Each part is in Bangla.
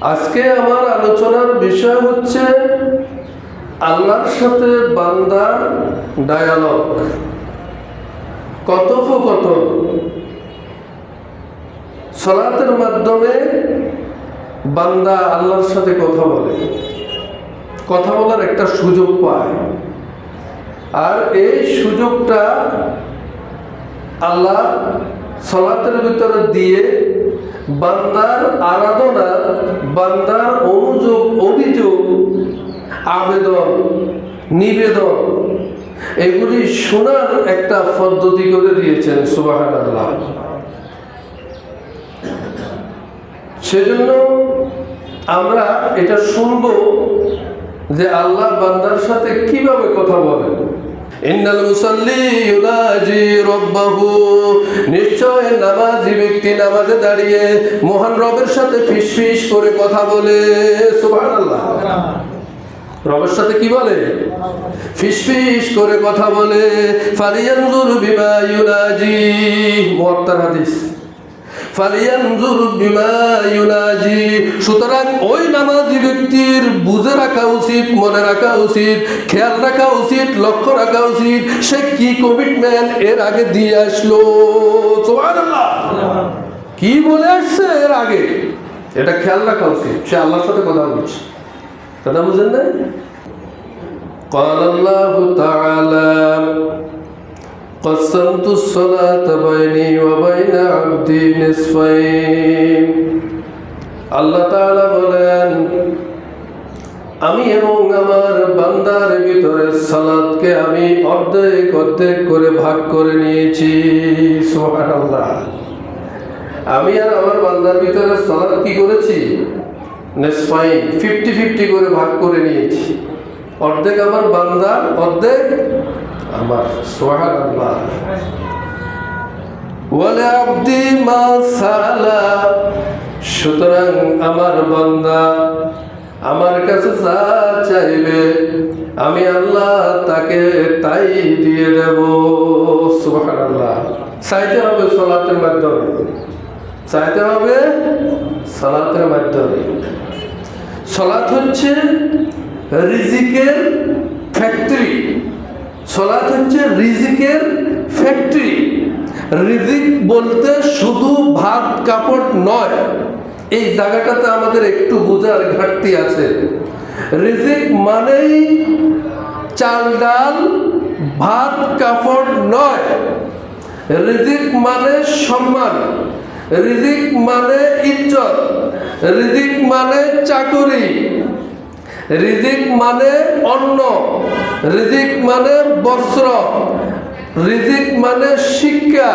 আজকে আমার আলোচনার বিষয় হচ্ছে আল্লাহর সাথে বান্দার ডায়ালগ কথোপকথন। সলাতের মাধ্যমে বান্দা আল্লাহর সাথে কথা বলে। কথা বলার একটা সুযোগ পায়। আর এই সুযোগটা আল্লাহ সলাতের ভিতরে দিয়ে বান্দার আরাধনা, বান্দার অনুযোগ, অভিযোগ, আবেদন, নিবেদন, এগুলি শোনার একটা পদ্ধতি করে দিয়েছেন আল্লাহ সেজন্য আমরা এটা শুনব যে আল্লাহ বান্দার সাথে কীভাবে কথা বলেন। ইন্নাল মুসাল্লি ইউনাজি রব্বাহু। নিশ্চয় নামাজি ব্যক্তি নামাজে দাঁড়িয়ে মহান রবের সাথে ফিসফিস করে কথা বলে। রবের সাথে কি বলে? ফিসফিস করে কথা বলে। ফালিয়ানজুর বিমা ইউনাজি। মুয়াত্তার হাদিস। সুতরাং ওই নামাজি ব্যক্তির বুঝে রাখা উচিত মনে রাখা উচিত খেয়াল রাখা উচিত লক্ষ্য রাখা উচিত সে কি কমিটমেন্ট এর আগে দিয়ে আসলো সুবহানাল্লাহ কি বলে আসছে এর আগে এটা খেয়াল রাখা উচিত সে আল্লাহর সাথে কথা বলছে কথা বুঝেন না قال الله تعالى قسمت الصلاة بيني وبين عبدي نصفين আল্লাহ তাআলা বলেন আমি এবং আমার বান্দার ভিতরে সালাদকে আমি অর্ধেক অর্ধেক করে ভাগ করে নিয়েছি সুবহানাল্লাহ আমি আর আমার বান্দার ভিতরে সালাদ কি করেছি নেসফাইন ফিফটি ফিফটি করে ভাগ করে নিয়েছি অর্ধেক আমার বান্দা অর্ধেক আমার সোহাগ আল্লাহ। ওয়ালে আব্দি মা সালা সুতরাং আমার বান্দা আমার কাছে যা চাইবে আমি আল্লাহ তাকে তাই দিয়ে দেব। সুবহান আল্লাহ। চাইতে হবে সলাতের মাধ্যমে। চাইতে হবে সালাতের মাধ্যমে। সলাত হচ্ছে রিজিকের ফ্যাক্টরি। সলাৎ হচ্ছে রিজিকের ফ্যাক্টরি। রিজিক বলতে শুধু ভাত, কাপড় নয়, এই জায়গাটাতে আমাদের একটু বোঝার ঘাটতি আছে। রিজিক মানেই চাল, ডাল, ভাত, কাপড় নয়। রিজিক মানে সম্মান। রিজিক মানে ইজ্জত। রিজিক মানে চাকুরি। রিজিক মানে অন্ন, রিজিক মানে বস্ত্র, রিজিক মানে শিক্ষা,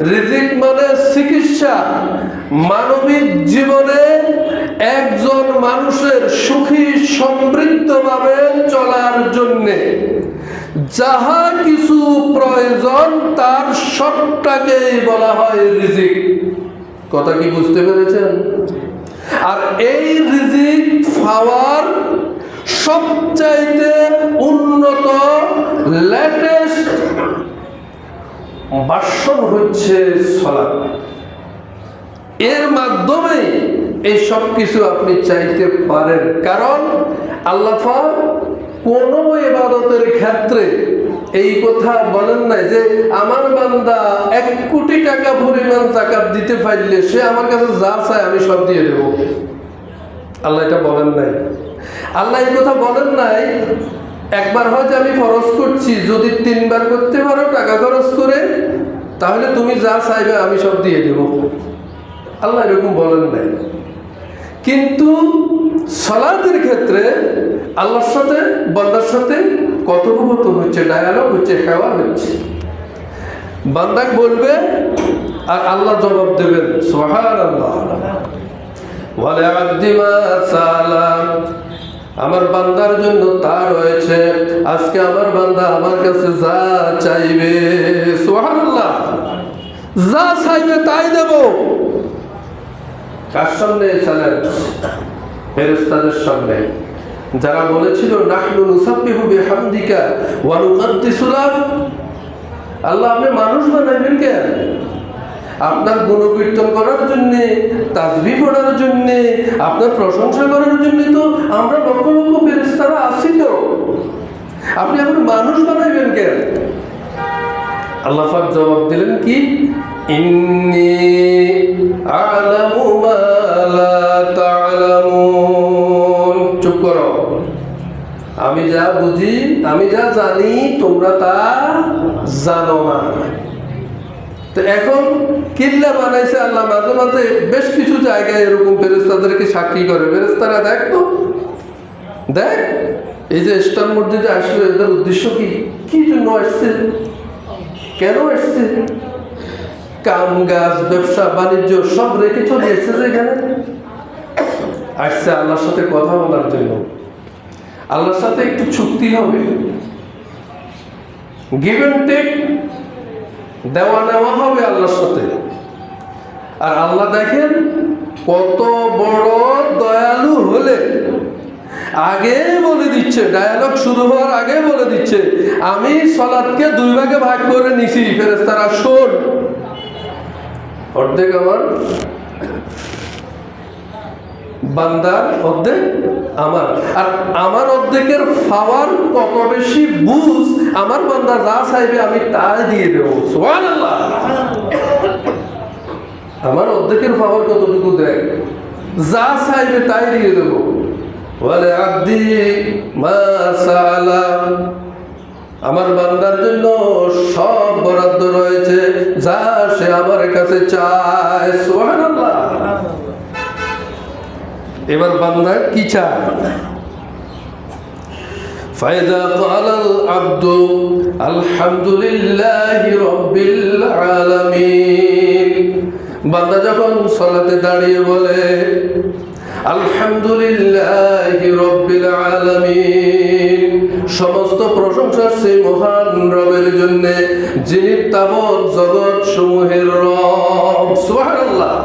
রিজিক মানে চিকিৎসা। মানবিক জীবনে একজন মানুষের সুখী সমৃদ্ধভাবে চলার জন্যে যাহা কিছু প্রয়োজন তার সবটাকেই বলা হয় রিজিক। কথা কি বুঝতে পেরেছেন? আর এই রিজিক পাওয়ার সবচাইতে উন্নত লেটেস্ট বাসন হচ্ছে সলাপ এর মাধ্যমে এই সব কিছু আপনি চাইতে পারেন। কারণ আল্লাফা কোনো এবাদতের ক্ষেত্রে এই কথা বলেন নাই যে আমার বান্দা এক কোটি টাকা পরিমাণ জাকাত দিতে পারলে সে আমার কাছে যা চায় আমি সব দিয়ে দেব। আল্লাহ এটা বলেন নাই। আল্লাহ এই কথা বলেন নাই, একবার হয়তো আমি খরচ করছি, যদি তিনবার করতে পারো টাকা খরচ করে, তাহলে তুমি যা চাইবে আমি সব দিয়ে দেব। আল্লাহ এরকম বলেন নাই। কিন্তু সলাতের ক্ষেত্রে আল্লাহর সাথে, বন্দার সাথে কথোপকথন হচ্ছে ডায়ালগ হচ্ছে হেওয়া হচ্ছে। বান্দাক বলবে, আর আল্লাহ জবাব দেবেন সোহার আল্লাহ ওয়ালে আব্দিমা সালাম আমার বান্দার জন্য তা রয়েছে, আজকে আমার বান্দা আমার কাছে যা চাইবে সোহান আল্লাহ যা চাইবে তাই দেব। কার সামনে চ্যালেঞ্জ ফেরেস্তাদের সামনে। যারা বলেছিল আল্লাহ আপনি মানুষ কেন আপনার গুণকীর্তন করার জন্যে তাজবি পড়ার জন্যে, আপনার প্রশংসা করার জন্য তো আমরা লক্ষ লক্ষ আপনি এখন মানুষ বানাইবেন কেন আল্লাহ জবাব দিলেন কি? ইন্নি আলামু মা আমি যা বুঝি, আমি যা জানি, তোমরা তা জানো না। তো এখন কিল্লা বানাইছে আল্লাহ, মাঝে মাঝে বেশ কিছু জায়গায় এরকম ফেরেস্তাদেরকে সাক্ষী করে। ফেরেস্তারা দেখ তো, দেখ, এই যে ইস্টার মসজিদে আসলো এদের উদ্দেশ্য কি? কি জন্য আসছে? কেন আসছে? কাম গাছ, ব্যবসা, বাণিজ্য সব রেখে চলে এসছে এখানে। আসছে আল্লাহর সাথে কথা বলার জন্য। আল্লাহর সাথে একটু চুক্তি হবে। গিভ এন্ড টেক দেওয়া নেওয়া হবে আল্লাহর সাথে। আর আল্লাহ দেখেন, কত বড় দয়ালু হলে, আগে বলে দিচ্ছে ডায়ালগ শুরু হওয়ার আগে বলে দিচ্ছে, আমি সলাদকে দুই ভাগে ভাগ করে নিছি ফেরেস্তারা শোন। অর্ধেক আমার বান্দার অর্ধেক আমার। আর আমার অর্ধেকের পাওয়ার কত বেশি বুঝ আমার বান্দা যা চাইবে আমি তাই দিয়ে দেবো। আমার অর্ধেকের পাওয়ার কতটুকু দেয়? যা চাইবে তাই দিয়ে দেবো। বলে আব্দি মা সালা। আমার বান্দার জন্য সব বরাদ্দ রয়েছে, যা সে আমার কাছে চায়। সুবহানাল্লাহ। এবার বান্দা কি চায় فإذا قال العبد الحمد لله رب العالمين বান্দা যখন সলাতে দাঁড়িয়ে বলে আলহামদুলিল্লাহ রব্বিল আলামিন সমস্ত প্রশংসা সেই মহান রবের জন্য যিনি তাবৎ জগৎ সমূহের রব সুবহানাল্লাহ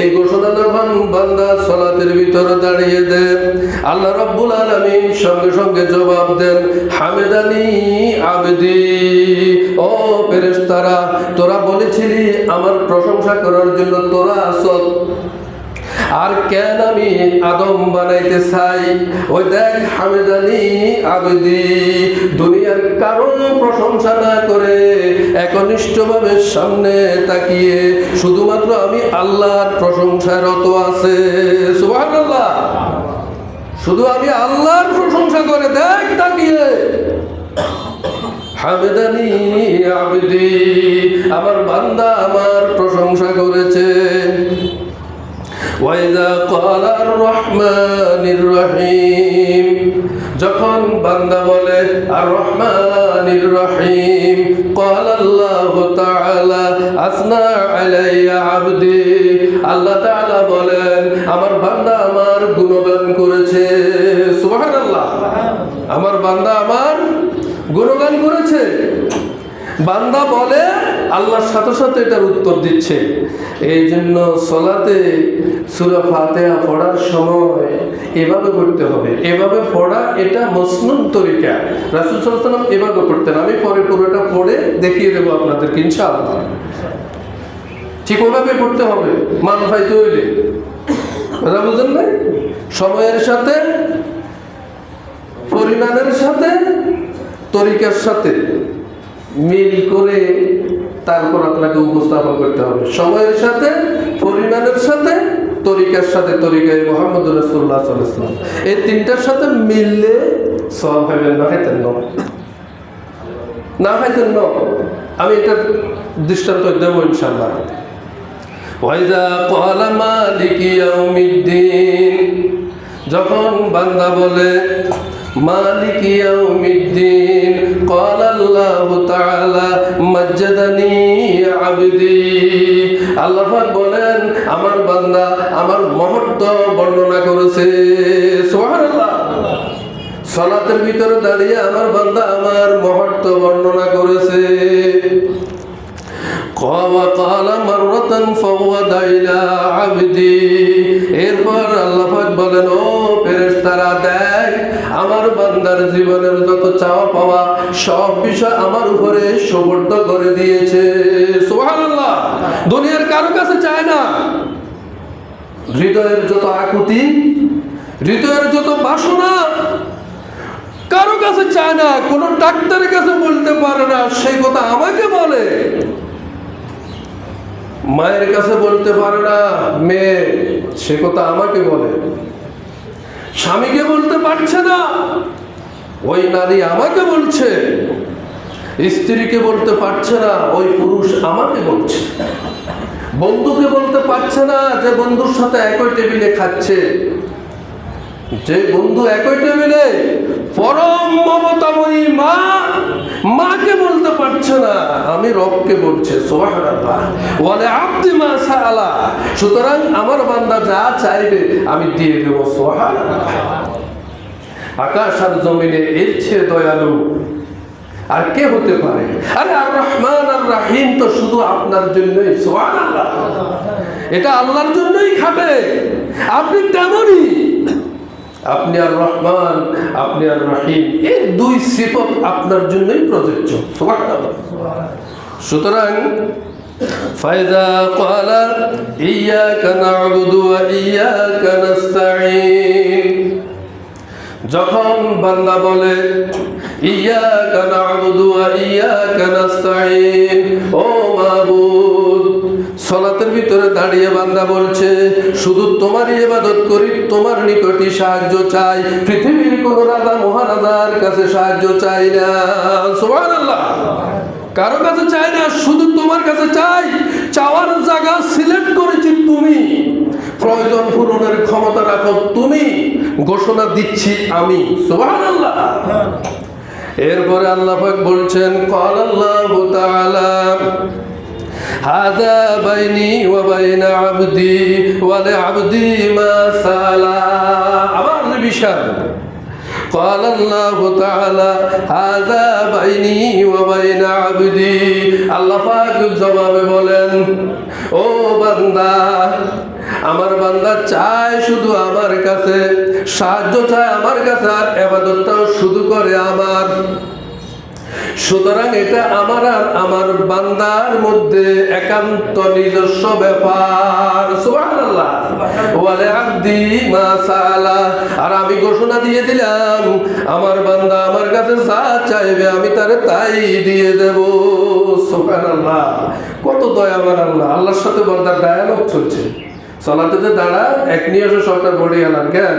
এই ঘোষণা যখন বান্দা সলাতের ভিতরে দাঁড়িয়ে দেন আল্লাহ রব্বুল আলমিন সঙ্গে সঙ্গে জবাব দেন, হামেদানি আবেদি। ও ফেরেশতারা, তোরা বলেছিলি আমার প্রশংসা করার জন্য তোরা আসত আর কেন আমি আদম বানাইতে চাই? ওই দেখ হামেদানি আবেদি। দুনিয়ার কারও প্রশংসা না করে একনিষ্ঠভাবে সামনে তাকিয়ে শুধুমাত্র আমি আল্লাহর প্রশংসায় রত আছে। সুবহানাল্লাহ। শুধু আমি আল্লাহর প্রশংসা করে দেখ তাকিয়ে। হামেদানি আবেদি। আমার বান্দা আমার প্রশংসা করেছে। ওয়াইদা قال الرحمن الرحيم যখন বান্দা বলে আর রহমানির রহিম قال الله تعالى আসনা আলাইয়া আবদি আল্লাহ তাআলা বলেন আমার বান্দা আমার গুণগান করেছে সুবহানাল্লাহ আমার বান্দা আমার গুণগান করেছে বান্দা বলে আল্লাহর সাথে সাথে এটার উত্তর দিচ্ছে। এই জন্য সলাতে সুরা ফাতেহা পড়ার সময় এভাবে পড়তে হবে। এভাবে পড়া, এটা মসনুন তরিকা। রাসুল সাল্লাম এভাবে পড়তেন। আমি পরে পুরোটা পড়ে দেখিয়ে দেবো আপনাদেরকে, ইনশাআল্লাহ। ঠিক ওভাবে পড়তে হবে মান ফাইতে হইলে। কথা বুঝলেন নাই? সময়ের সাথে, পরিমাণের সাথে, তরিকার সাথে। মিল করে তারপর আপনাকে উপস্থাপন করতে হবে। সময়ের সাথে, পরিমাণের সাথে, তরিকার সাথে, তরিকায় মোহাম্মদ রসুল্লাহ সাল্লাম এই তিনটার সাথে মিললে সব ভাবেন না খাইতেন ন না খাইতেন ন আমি এটা দৃষ্টান্ত দেবো ইনশাল্লাহ মালিক ইয়াউমিদ্দিন, যখন বান্দা বলে মালিক ইয়াউমিদ্দিন قال الله تعالى মজ্জদানি আবদি আল্লাহ পাক বলেন আমার বান্দা আমার মহত্ব বর্ণনা করেছে সুবহানাল্লাহ সালাতের ভিতরে দাঁড়িয়ে আমার বান্দা আমার মহত্ব বর্ণনা করেছে وقال مرة فوض إلى عبدي এরপর আল্লাহ পাক বলেন ও ফেরেশতা তারা দেখ আমার বান্দার জীবনের যত চাওয়া পাওয়া সব বিষয় আমার উপরে সুবর্দ করে দিয়েছে সুবহানাল্লাহ দুনিয়ার কারো কাছে চায় না হৃদয়ের যত আকুতি হৃদয়ের যত বাসনা কারো কাছে চায় না কোনো ডাক্তারের কাছে বলতে পারে না সেই কথা আমাকে বলে মায়ের কাছে বলতে পারে না, মেয়ে, সে কথা আমাকে বলে। স্বামীকে বলতে পারছে না। ওই নারী আমাকে বলছে। স্ত্রীকে বলতে পারছে না, ওই পুরুষ আমাকে বলছে। বন্ধুকে বলতে পারছে না যে বন্ধুর সাথে একই টেবিলে খাচ্ছে। যে বন্ধু একই টেবিলে পরম মমতাময়ী মা মাকে বলতে পারছে না। আমি রবকে বলছে ওয়ালে আব্দি মা সাআলা। সুতরাং আমার বান্দা যা চাইবে, আমি দিয়ে দেব, সুবহানাল্লাহ। আকাশ আর জমিনে এর চেয়ে দয়ালু। আর কে হতে পারে? আরে আর রহমান আর রাহিম তো শুধু আপনার জন্যই, সুবহানাল্লাহ। এটা আল্লাহর জন্যই খাবে। আপনি তেমনই আপনি আর রহমান, আপনি আর রহিম, এই দুই সিফত আপনার জন্যই প্রযোজ্য। সুতরাং যখন বান্দা বলে, ইয়াকা না'বুদু ওয়া ইয়াকা নাস্তাঈন, ও সলাতের ভিতরে দাঁড়িয়ে বান্দা বলছে, শুধু তোমারই ইবাদত করি, তোমার নিকটই সাহায্য চাই। পৃথিবীর কোন রাজা, মহারাজার কাছে সাহায্য চাই না। সুবহানাল্লাহ। কারও কাছে চাই না, শুধু তোমার কাছে চাই। চাওয়ার জায়গা সিলেক্ট করেছি তুমি। প্রয়োজন পূরণের ক্ষমতা রাখো তুমি। ঘোষণা দিচ্ছি আমি। সুবহানাল্লাহ। এরপরে আল্লাহ বলছেন কল আল্লাহ هذا بيني وبين عبدي ولعبدي ما سأل আবার বিশাল قال الله تعالى هذا بيني وبين عبدي আল্লাহ পাক জবাবে বলেন ও বান্দা আমার বান্দা চায় শুধু আমার কাছে সাহায্য চায় আমার কাছে আর এবাদতটাও শুধু করে আমার সুতরাং এটা আমার আর আমার বান্দার মধ্যে একান্ত নিজস্ব ব্যাপার। সুবহানাল্লাহ। ওয়ালে আব্দি মা সালা আর আমি ঘোষণা দিয়ে দিলাম, আমার বান্দা আমার কাছে যা চাইবে আমি তারে তাই দিয়ে দেব। সুবহানাল্লাহ। কত দয়াবান আল্লাহ। আল্লাহর সাথে বান্দার ডায়ালগ চলছে। চলাতে যে দাঁড়া এক নিয়ে এসে সবটা পড়ে গেলাম কেন?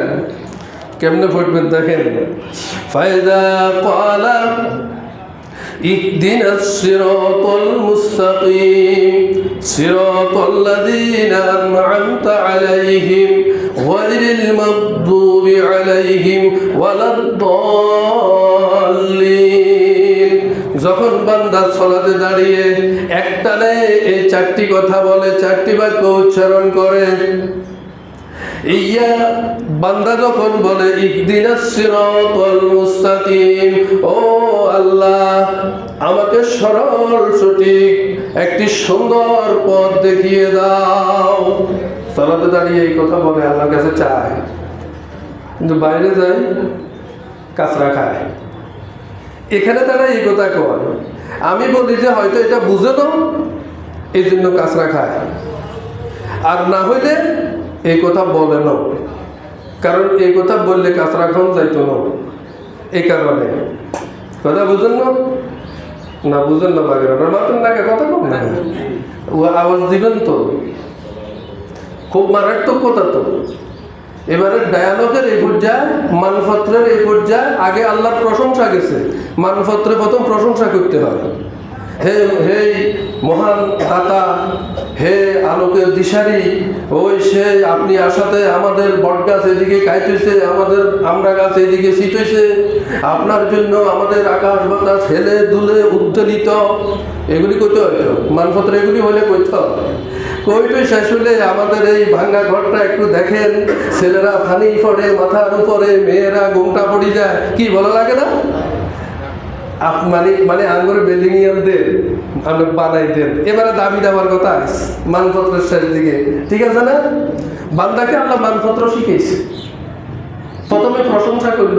কেমনে ফুটবেন দেখেন? ফায়দা কলা اهدنا الصراط المستقيم صراط الذين أنعمت عليهم غير المغضوب عليهم ولا الضالين যখন বান্দা সলাতে দাঁড়িয়ে একটানে এই চারটি কথা বলে চারটি বাক্য উচ্চারণ করে ইয়া বান্দা যখন বলে মুস্তাকিম ও আল্লাহ, আমাকে সরল, সঠিক একটি সুন্দর পথ দেখিয়ে দাও। সালাতে দাঁড়িয়ে এই কথা বলে, আল্লাহর কাছে চায়। কিন্তু বাইরে যাই কাঁচরা খায়। এখানে তারা এই কথা কয়, আমি বলি যে হয়তো এটা বুঝে নাও এই জন্য কাঁচরা খায়। আর না হইলে এই কথা বলে না কারণ এই কথা বললে কাঁচরা খান যাইতো না। এই কারণে। কথা বুঝেন না? না, বুঝেন না বাগের। মাতেন না কথা কম না। ও আওয়াজ দিবেন তো। খুব মারাত্মক কথা তো। এবারে ডায়ালগের এই পর্যায়ে, মানপত্রের এই পর্যায়ে আগে আল্লাহর প্রশংসা গেছে। মানপত্রে প্রথম প্রশংসা করতে হয়। হে হে মহান দাতা, হে আলোকের দিশারি, ওই সে আপনি আসাতে আমাদের বট গাছ এদিকে কাইতেছে, আমাদের আমরা গাছ এদিকে শীতেছে আপনার জন্য আমাদের আকাশ বাতাস হেলে দুলে উদ্দোলিত এগুলি করতে হয়তো মানপত্র এগুলি হলে করতে কইটু শেষ হলে আমাদের এই ভাঙ্গা ঘরটা একটু দেখেন। ছেলেরা ফানি পড়ে মাথার উপরে, মেয়েরা ঘুমটা পড়ি যায়। কি ভালো লাগে না? মানে মানে আঙ্গুর আপনি বানাই দেন। এবারে দাবি দেওয়ার কথা মানপত্রের শেষ দিকে। ঠিক আছে না? বান্দাকে আল্লাহ মানপত্র শিখেছে প্রথমে প্রশংসা করল।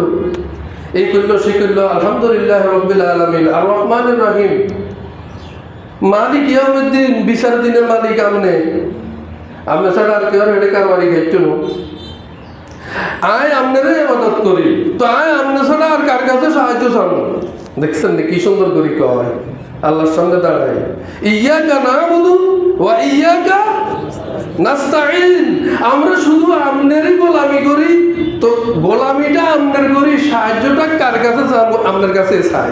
এই করল, সে করল, আলহামদুলিল্লাহ রব্বিল আলমিন আর রহমান রাহিম। মালিক ইয়ামুদ্দিন বিচার দিনের মালিক আমনে। আপনি ছাড়া আর কেউ হেঁটে কারবারি না আয় আবাদত করি। তো আয় আর কার কাছে সাহায্য চাবো? দেখছেন কি সুন্দর করি কয়? আল্লাহর সঙ্গে ইয়াকা না বধু ও ইয়াকা নাস্তাইন আমরা শুধু আমনেরই গোলামি করি। তো গোলামিটা আমনের করি, সাহায্যটা কার কাছে আপনার কাছে চাই।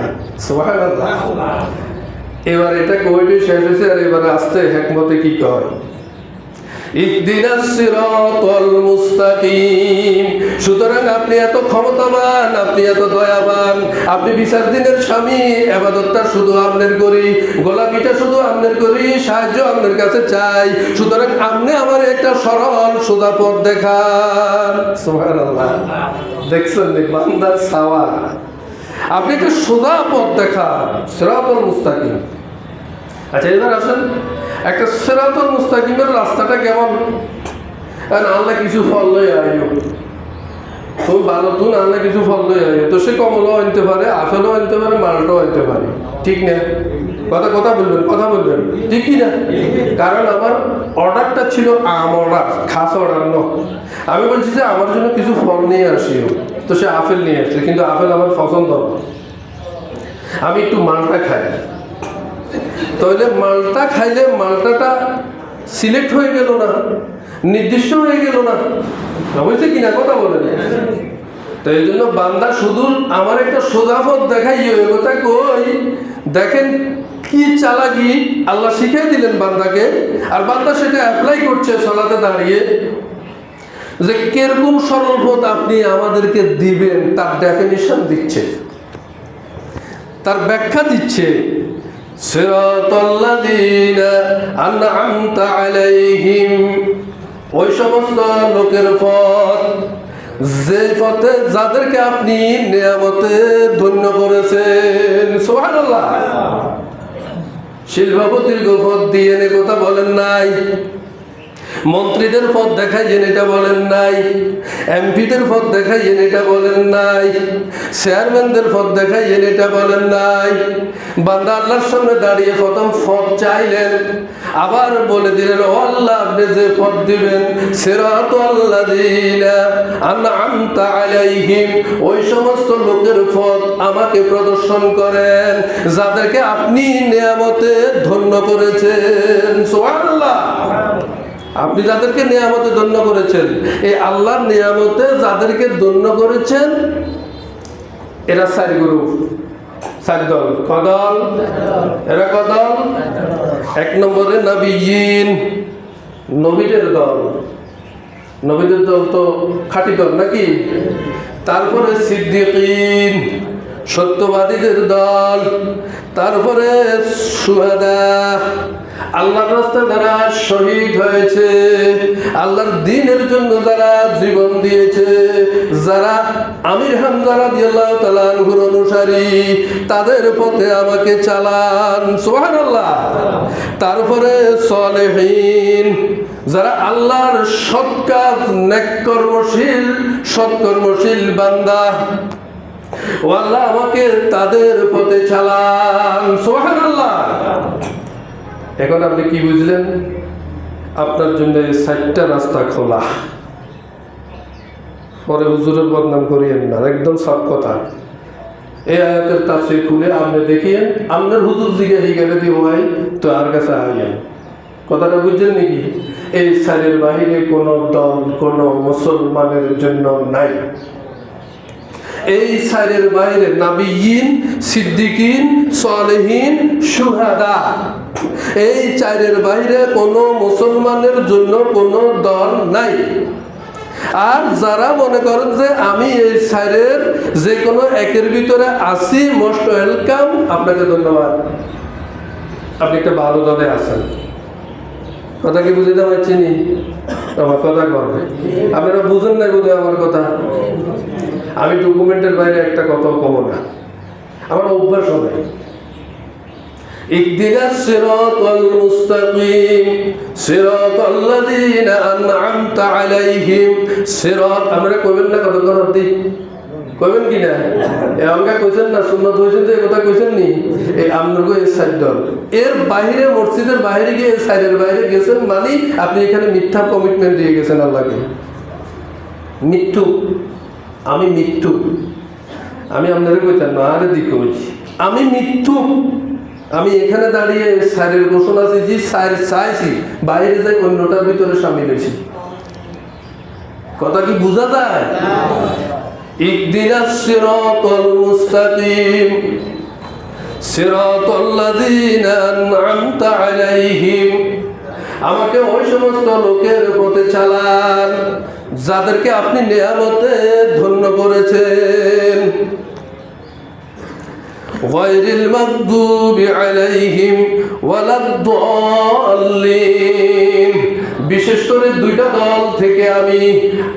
এবার এটা কমিটি শেষ হয়েছে আর এবার আসতে হেকমতে কি কয়? সুতরাং আপনি এত ক্ষমতাবান, আপনি এত দয়াবান, আপনি বিচার দিনের স্বামী আবাদতটা শুধু আপনার করি গোলামিটা শুধু আপনার করি, সাহায্য আপনার কাছে চাই। সুতরাং আপনি আমার একটা সরল, সোজা পথ দেখান। দেখছেন বান্দার সাওয়া আপনি একটা সোজা পথ দেখান, সিরাতাল মুস্তাকিম। আচ্ছা এবার আসেন। একটা সেরাতল মুস্তাকিমের রাস্তাটা কেমন? কারণ আল্লাহ কিছু ফল লই আইও তুমি ভালো তুন আল্লাহ কিছু ফল লই আইও তো সে কমলও আনতে পারে, আপেলও আনতে পারে, মালটাও আনতে পারে। ঠিক না? কথা কথা বলবেন কথা বলবেন। ঠিক কি না কারণ আমার অর্ডারটা ছিল আম অর্ডার, খাস অর্ডার ন আমি বলছি যে আমার জন্য কিছু ফল নিয়ে আসিও। তো সে আপেল নিয়ে আসছে, কিন্তু আপেল আমার পছন্দ। আমি একটু মালটা খাই। তাহলে মালটা খাইলে মালটাটা সিলেক্ট হয়ে গেল না, নির্দিষ্ট হয়ে গেল না। হয়েছে কিনা কথা বলেন। তো এই জন্য বান্দা শুধু আমার একটা সোজাফত দেখাই ওই কথা কই, দেখেন কি চালাকি আল্লাহ শিখিয়ে দিলেন বান্দাকে, আর বান্দা সেটা অ্যাপ্লাই করছে সলাতে দাঁড়িয়ে। যে কীরকম সরল পথ আপনি আমাদেরকে দিবেন, তার ডেফিনিশন দিচ্ছে, তার ব্যাখ্যা দিচ্ছে صراط الذين أنعمت عليهم ওই সমস্ত লোকের পথ যে পথে যাদেরকে আপনি নিয়ামতে ধন্য করেছেন সুবহানাল্লাহ শিল্পপতির গোপদ দিয়ে এনে কথা বলেন নাই মন্ত্রীদের পদ দেখাইছেন এটা বলেন নাই, এমপিদের পদ দেখাইছেন এটা বলেন নাই, চেয়ারম্যানদের পদ দেখাইছেন এটা বলেন নাই। বান্দা আল্লাহর সামনে দাঁড়িয়ে প্রথম পদ চাইলেন, আবার বলে দিলেন, ও আল্লাহ, আপনি যে পদ দিবেন, সেরাত আল্লাহ আনআমতা আলাইহিম। ওই সমস্ত লোকের পদ আমাকে প্রদর্শন করেন, যাদেরকে আপনি নিয়ামতে ধন্য করেছেন। সুবহানাল্লাহ। আপনি যাদেরকে নিয়ামতে ধন্য করেছেন, এই আল্লাহর নিয়ামতে যাদেরকে ধন্য করেছেন, এরা চার গুরু চার দল। কদল এরা কদল এক নম্বরে নবীন নবীদের দল। নবীদের দল তো খাঁটি দল নাকি? তারপরে সিদ্দিকিন, সত্যবাদীদের দল। তারপরে সুহাদা। আল্লাহর রাস্তায় যারা শহীদ হয়েছে, আল্লাহর দিনের জন্য যারা জীবন দিয়েছে, যারা আমির হামজারা দিয়াল্লাহ তালানহুর অনুসারী, তাদের পথে আমাকে চালান। সোহান আল্লাহ তারপরে সলেহীন, যারা আল্লাহর সৎ কাজ নেককর্মশীল সৎকর্মশীল বান্দা, ও আল্লাহ আমাকে তাদের পথে চালান। সোহান আল্লাহ এখন আপনি কি বুঝলেন? আপনার জন্য চারটা রাস্তা খোলা। পরে হুজুরের বদনাম করিয়েন না, একদম সব কথা। এই আয়াতের তাফসির খুলে আপনি দেখিয়েন, আপনার হুজুর দিকে হিগারে দিব ভাই, তো আর কাছে আইয়েন। কথাটা বুঝছেন নাকি? এই সারের বাহিরে কোনো দল, কোনো মুসলমানের জন্য নাই। এই সাইরের বাইরে নাবিয়িন, সিদ্দিকিন, সলেহীন, সুহাদা। এই চারের বাইরে কোনো মুসলমানের জন্য কোনো দল নাই। আর যারা মনে করেন যে আমি এই সাইরের যে কোনো একের ভিতরে আছি, মোস্ট ওয়েলকাম, আপনাকে ধন্যবাদ। আপনি একটা ভালো দলে আছেন। কথা কি বুঝতে পারছি নি আমার কথা করবে আপনারা বুঝেন না বোধহয় আমার কথা আমি ডকুমেন্টের বাইরে একটা কথাও কব না আমার অভ্যাস হবে اهدنا الصراط المستقيم صراط الذين أنعمت عليهم صراط আমরা কইবেন না কত করার দি কইবেন কি না? কইছেন না যে এই কথা কইছেন নি? এই এই সাইড এর বাইরে, মসজিদের বাইরে গিয়ে সাইডের বাইরে গেছেন মানে আপনি এখানে মিথ্যা কমিটমেন্ট দিয়ে গেছেন আল্লাহকে। মৃত্যু আমি মৃত্যু আমি আপনাদের কইতাম না আরে দিক আমি মৃত্যু আমি এখানে দাঁড়িয়ে স্যারের ঘোষণা দিয়েছি চাইছি, বাইরে যাই অন্যটার ভিতরে সামিল হয়েছি। কথা কি বোঝা যায়? ইকদিনা সিরাতাল মুস্তাকিম সিরাতাল্লাযীনা আন'আমতা আলাইহিম আমাকে ওই সমস্ত লোকের পথে চালান যাদেরকে আপনি নেয়ামতে ধন্য করেছেন غير المغضوب عليهم ولا الضالين বিশেষ করে দুইটা দল থেকে আমি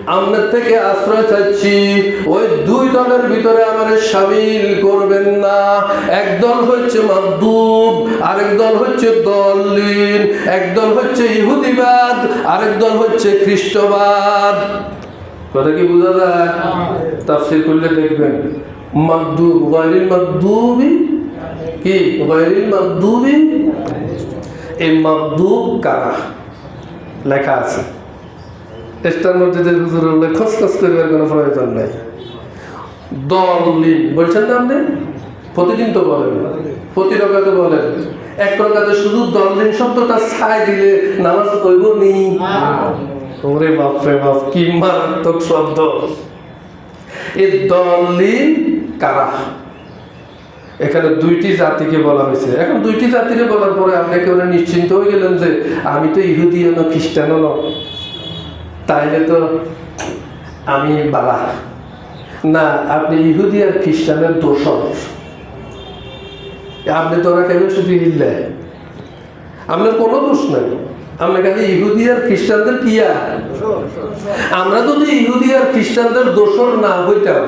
আপনার থেকে আশ্রয় চাচ্ছি ওই দুই দলের ভিতরে আমার সামিল করবেন না। এক দল হচ্ছে মাকদুব আরেক দল হচ্ছে দলিন এক দল হচ্ছে ইহুদিবাদ, আরেক দল হচ্ছে খ্রিস্টবাদ। কথা কি বোঝা যায়? তাফসীর করলে দেখবেন। মাকদুব গায়রিল মাকদুবি কি? মাকদুবি এই মাকদুব কারা? লেখা আছে। টেস্টার মধ্যে যে হুজুর উল্লেখ খসখস করবার কোনো প্রয়োজন নাই। দলিল বলছেন না আপনি? প্রতিদিন তো বলেন। প্রতি রকাতে বলেন। এক রকাতে শুধু দলিল শব্দটা ছাই দিলে নামাজ কইব নি। ওরে বাপ রে বাপ কি মারাত্মক শব্দ। এই দলিল কারা? এখানে দুইটি জাতিকে বলা হয়েছে। এখন দুইটি জাতিকে বলার পরে আপনি একেবারে নিশ্চিন্ত হয়ে গেলেন যে আমি তো ইহুদি না খ্রিস্টানও ন তাইলে তো আমি বালা। না আপনি ইহুদি আর খ্রিস্টানের দোষর আপনি তো ওরা কেন শুধু হিললে। আপনার কোনো দোষ নাই। আমরা খালি ইহুদি আর খ্রিস্টানদের কিয়া আমরা যদি ইহুদি আর খ্রিস্টানদের দোষর না হইতাম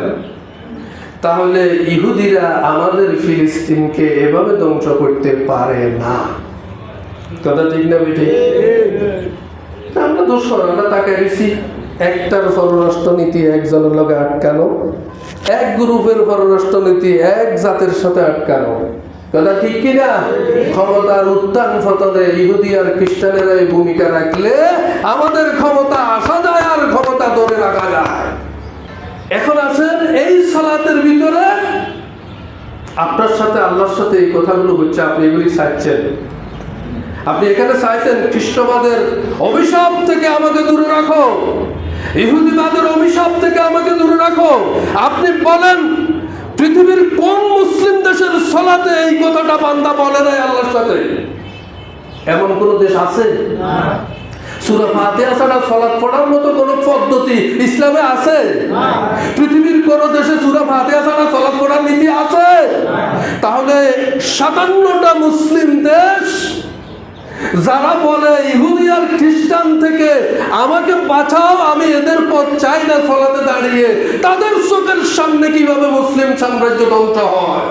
তাহলে ইহুদিরা আমাদের ফিলিস্তিনকে এভাবে ধ্বংস করতে পারে না। কথা ঠিক না বেটে আমরা দোষর আমরা তাকে দিছি একটার পররাষ্ট্রনীতি একজনের লগে আটকানো, এক গ্রুপের পররাষ্ট্রনীতি এক জাতের সাথে আটকানো। কথা ঠিক কিনা ক্ষমতার উত্থান ফতনে ইহুদি আর খ্রিস্টানেরা এই ভূমিকা রাখলে আমাদের ক্ষমতা আসা যায় আর ক্ষমতা ধরে রাখা যায়। এখন আছেন এই সালাতের ভিতরে আপনার সাথে, আল্লাহর সাথে এই কথাগুলো হচ্ছে, আপনি এগুলি চাইছেন। আপনি এখানে চাইছেন, খ্রিস্টবাদের অভিশাপ থেকে আমাকে দূরে রাখো। ইহুদিবাদের অভিশাপ থেকে আমাকে দূরে রাখো। আপনি বলেন, পৃথিবীর কোন মুসলিম দেশের সলাতে এই কথাটা বান্দা বলে নাই আল্লাহর সাথে? এমন কোন দেশ আছে? সুরা ফাতিহা ছাড়া সলাৎ পড়ার মতো কোন পদ্ধতি ইসলামে আছে? পৃথিবীর কোন দেশে সুরা ফাতিহা ছাড়া সলাৎ পড়ার নীতি আছে? তাহলে সাতান্নটা মুসলিম দেশ, যারা বলে ইহুদি আর খ্রিস্টান থেকে আমাকে বাঁচাও, আমি এদের পথ চাই না ফলাতে দাঁড়িয়ে, তাদের চোখের সামনে কীভাবে মুসলিম সাম্রাজ্য ধ্বংস হয়?